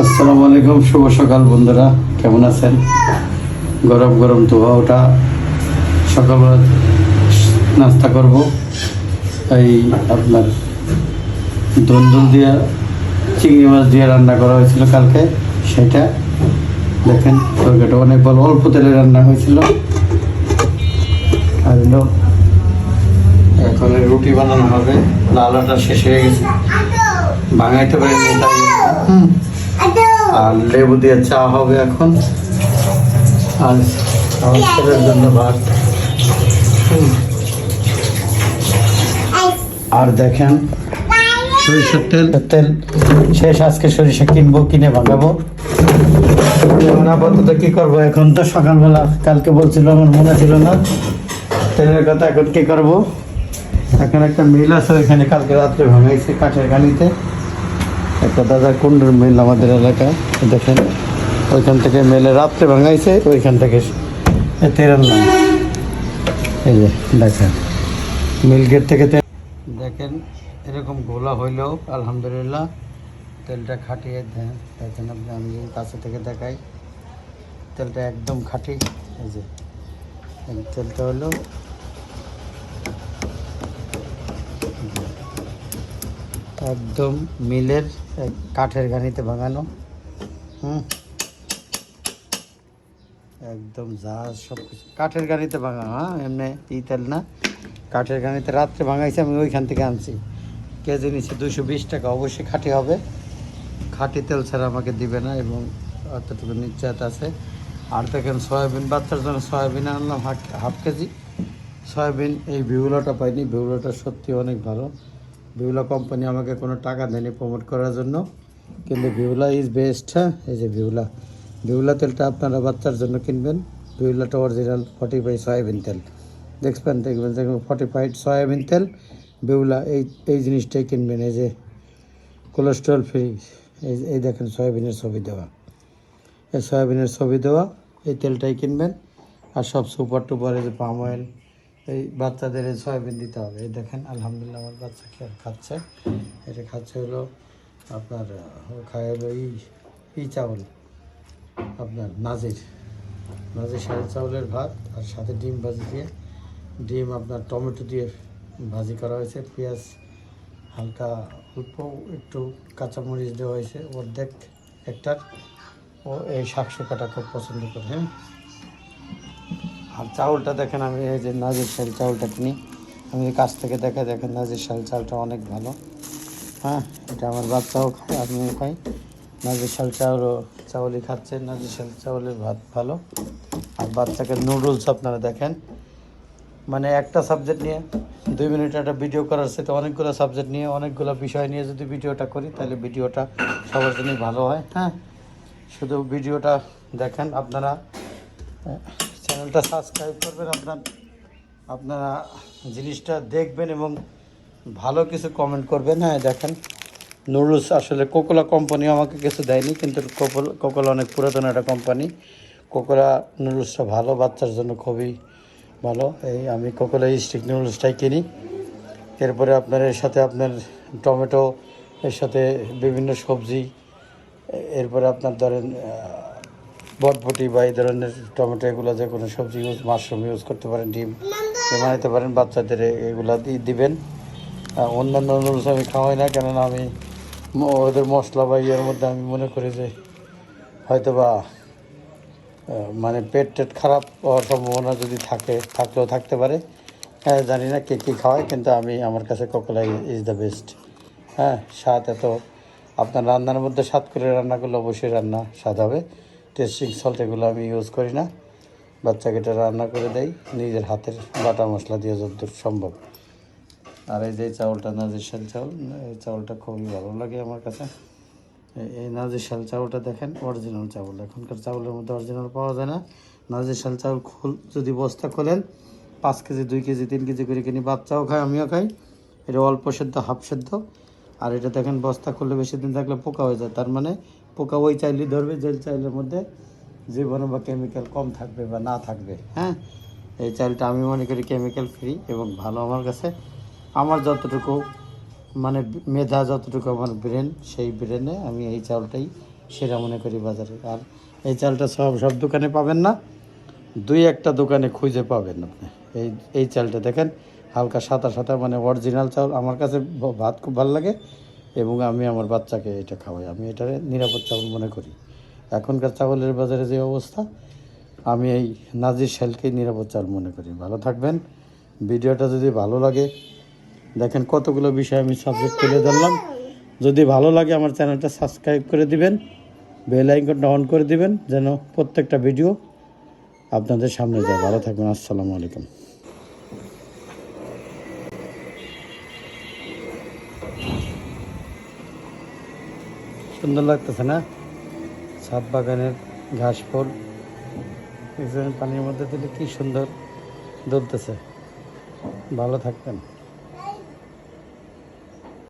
আসসালামু আলাইকুম, শুভ সকাল বন্ধুরা, কেমন আছেন? গরম গরম ধোয়া ওটা সকালবেলা নাস্তা করব। এই আপনার দন্দল দিয়ে চিংড়ি মাছ দিয়ে রান্না করা হয়েছিল কালকে, সেটা দেখেন, তরকারিটা অনেক বড় অল্প তেলে রান্না হয়েছিল। আর এখন রুটি বানানো হবে লালাটা শেষ হয়ে গেছে। ভাঙাইতে পারিনি আর লেবু দিয়ে চা হবে এখন। আর আর দেখেন, সরিষার তেল। তেল শেষ, আজকে সরিষা কিনবো, কিনে এখন আপাতত কি করব? এখন তো সকালবেলা, কালকে বলছিল, আমার মনে ছিল না। তেলের কথা এখন কি করব? এখন একটা মিল আছে, ওইখানে কালকে রাত্রে ভাঙাইছে কাঠের গানিতে একটা দাদা কুণ্ডুর মিল আমাদের এলাকায়, দেখেন, ওইখান থেকে মেলে রাত্রে ভাঙাইছে, ওইখান থেকে আনলাম এই যে, দেখেন, মিল গেট থেকে দেখেন, এরকম গোলা হইলেও, আলহামদুলিল্লাহ, তেলটা খাটিয়ে দেন। দেখেন আপনি, আমি কাছে থেকে দেখাই, তেলটা একদম খাঁটি। এই যে তেলটা হলো একদম মিলের কাঠের ঘানিতে ভাঙানো, হুম। একদম যা সব কিছু কাঠের গাড়িতে ভাঙা হ্যাঁ এমনি ই তেল না। কাঠের গাড়িতে রাত্রে ভাঙাইছে, আমি ওইখান থেকে আনছি। কেজি নিচ্ছে দুশো বিশ টাকা, অবশ্যই খাঁটি হবে। খাঁটি তেল ছাড়া আমাকে দিবে না এবং অতটুকু নিশ্চয়ত আছে। আর দেখেন সয়াবিন, বাচ্চার জন্য সয়াবিন আনলাম হাফ কেজি। সয়াবিন, এই ভিউলাটা পাইনি, ভিউলাটা সত্যি অনেক ভালো। ভিউলা কোম্পানি আমাকে কোনো টাকা দেয়নি প্রমোট করার জন্য। কিন্তু ভিউলা ইজ বেস্ট হ্যাঁ? এই যে ভিউলা ভিউলা তেলটা আপনারা বাচ্চার জন্য কিনবেন। ভিউলাটা অরিজিনাল ফর্টিফাইড সয়াবিন তেল। দেখবেন দেখবেন দেখবেন ফর্টি ফাইভ সয়াবিন তেল। বিউলা এই এই জিনিসটাই কিনবেন। এই যে কোলেস্ট্রল ফ্রি এই এই দেখেন সয়াবিনের ছবি দেওয়া। এই সয়াবিনের ছবি দেওয়া, এই তেলটাই কিনবেন। আর সব সুপার টুপার এই যে পাম অয়েল এই বাচ্চাদের এই সয়াবিন দিতে হবে। এই দেখেন, আলহামদুলিল্লাহ আমার বাচ্চা খেয়ে খাচ্ছে। এটা খাচ্ছে হলো আপনার খায় হলো ই ই চাউল, আপনার নাজির। নাজির সাদা চাউলের ভাত আর সাথে ডিম ভাজি দিয়ে, ডিম আপনার টমেটো দিয়ে ভাজি করা হয়েছে। পেঁয়াজ হালকা অল্প একটু কাঁচামরিচ দেওয়া হয়েছে। অর্ধেক একটার ও এই শাক শুকাটা খুব পছন্দ করে হ্যাঁ? আর চাউলটা দেখেন আমি এই যে নাজির শাল চাউলটা কিনি। আমি কাছ থেকে দেখে দেখেন নাজির শাল চালটা অনেক ভালো। হ্যাঁ এটা আমার বাচ্চাও খায়, আমিও খাই। নাজির শাল চাউলও, চাউলই খাচ্ছে, নাজির শাল চাউলের ভাত ভালো। আর বাচ্চাকে নুডলস আপনারা দেখেন। মানে একটা সাবজেক্ট নিয়ে দুই মিনিট একটা ভিডিও করার সাথে অনেকগুলো সাবজেক্ট নিয়ে, অনেকগুলো বিষয় নিয়ে যদি ভিডিওটা করি, তাহলে ভিডিওটা সবার জন্যই ভালো হয়। হ্যাঁ শুধু ভিডিওটা দেখেন আপনারা। চ্যানেলটা সাবস্ক্রাইব করবেন, আপনার, আপনারা জিনিসটা দেখবেন এবং ভালো কিছু কমেন্ট করবেন। হ্যাঁ দেখেন, নুডলস আসলে কোকোলা কোম্পানি আমাকে কিছু দেয়নি, কিন্তু কোকোলা অনেক পুরাতন একটা কোম্পানি কোকোলা নুডলসটা ভালো, বাচ্চার জন্য খুবই ভালো। এই আমি কোকোলা স্টিক নুডলসটাই কিনি। এরপরে আপনার এর সাথে আপনার টমেটো এর সাথে বিভিন্ন সবজি এরপরে আপনার ধরেন বটবটি বা এই ধরনের টমেটো এগুলো যে কোনো সবজি ইউজ মাশরুম ইউজ করতে পারেন, ডিম বানাইতে পারেন, বাচ্চাদের এগুলো দিবেন। অন্যান্য নুডলস আমি খাওয়াই না, কেননা আমি ওদের মশলা বা ইয়ের মধ্যে আমি মনে করি যে হয়তো বা মানে পেট টেট খারাপ হওয়ার সম্ভাবনা যদি থাকে, থাকলেও থাকতে পারে। হ্যাঁ জানি না কে কী খাওয়ায়, কিন্তু আমি আমার কাছে কোকোলা ইজ দ্য বেস্ট হ্যাঁ স্বাদ এত, আপনার রান্নার মধ্যে স্বাদ করে রান্না করলে অবশ্যই রান্না স্বাদ হবে। টেস্টিং সল্ট এগুলো আমি ইউজ করি না। বাচ্চাকে এটা রান্না করে দেই, নিজের হাতের বাটা মশলা দিয়ে যতদূর সম্ভব। আর এই যে চাউলটা নাজির শাল চাউল, এই চাউলটা খুবই ভালো লাগে আমার কাছে। এই- এই নাজির শাল চাউলটা দেখেন অরিজিনাল চাউল। এখনকার চাউলের মধ্যে অরিজিনাল পাওয়া যায় না। নাজির শাল চাউল খুল, যদি বস্তা খোলেন, পাঁচ কেজি, দুই কেজি, তিন কেজি করে কিনি বাচ্চাও খায়, আমিও খাই। এটা অল্প সেদ্ধ, হাফ সেদ্ধ। আর এটা দেখেন, বস্তা খুললে বেশি দিন থাকলে পোকা হয়ে যায়। তার মানে পোকা ওই চাইলেই ধরবে যে চাইলের মধ্যে জীবাণু বা কেমিক্যাল কম থাকবে বা না থাকবে হ্যাঁ? এই চালটা আমি মনে করি কেমিক্যাল ফ্রি এবং ভালো আমার কাছে। আমার যতটুকু মানে মেধা, যতটুকু আমার ব্রেন সেই ব্রেনে আমি এই চালটাই সেরা মনে করি বাজারে। আর এই চালটা সব সব দোকানে পাবেন না, দুই একটা দোকানে খুঁজে পাবেন আপনি। এই এই চালটা দেখেন, হালকা সাদা সাদা মানে অরিজিনাল চাউল আমার কাছে ভাত খুব ভালো লাগে। এবং আমি আমার বাচ্চাকে এটা খাওয়াই। আমি এটারে নিরাপদ চাউল মনে করি। এখনকার চাউলের বাজারে যে অবস্থা, আমি এই নাজির শালকেই নিরাপদ চাল মনে করি। ভালো থাকবেন। ভিডিওটা যদি ভালো লাগে, দেখেন কতগুলো বিষয় আমি সাবজেক্ট তুলে ধরলাম। যদি ভালো লাগে আমার চ্যানেলটা সাবস্ক্রাইব করে দিবেন বেল আইকনটা অন করে দিবেন, যেন প্রত্যেকটা ভিডিও আপনাদের সামনে যায়। ভালো থাকবেন। আসসালামু আলাইকুম। সুন্দর লাগতেছে না? ছাদ বাগানের ঘাস ফুল পানির মধ্যে দিলে কি সুন্দর দুলতেছে ভালো থাকবেন।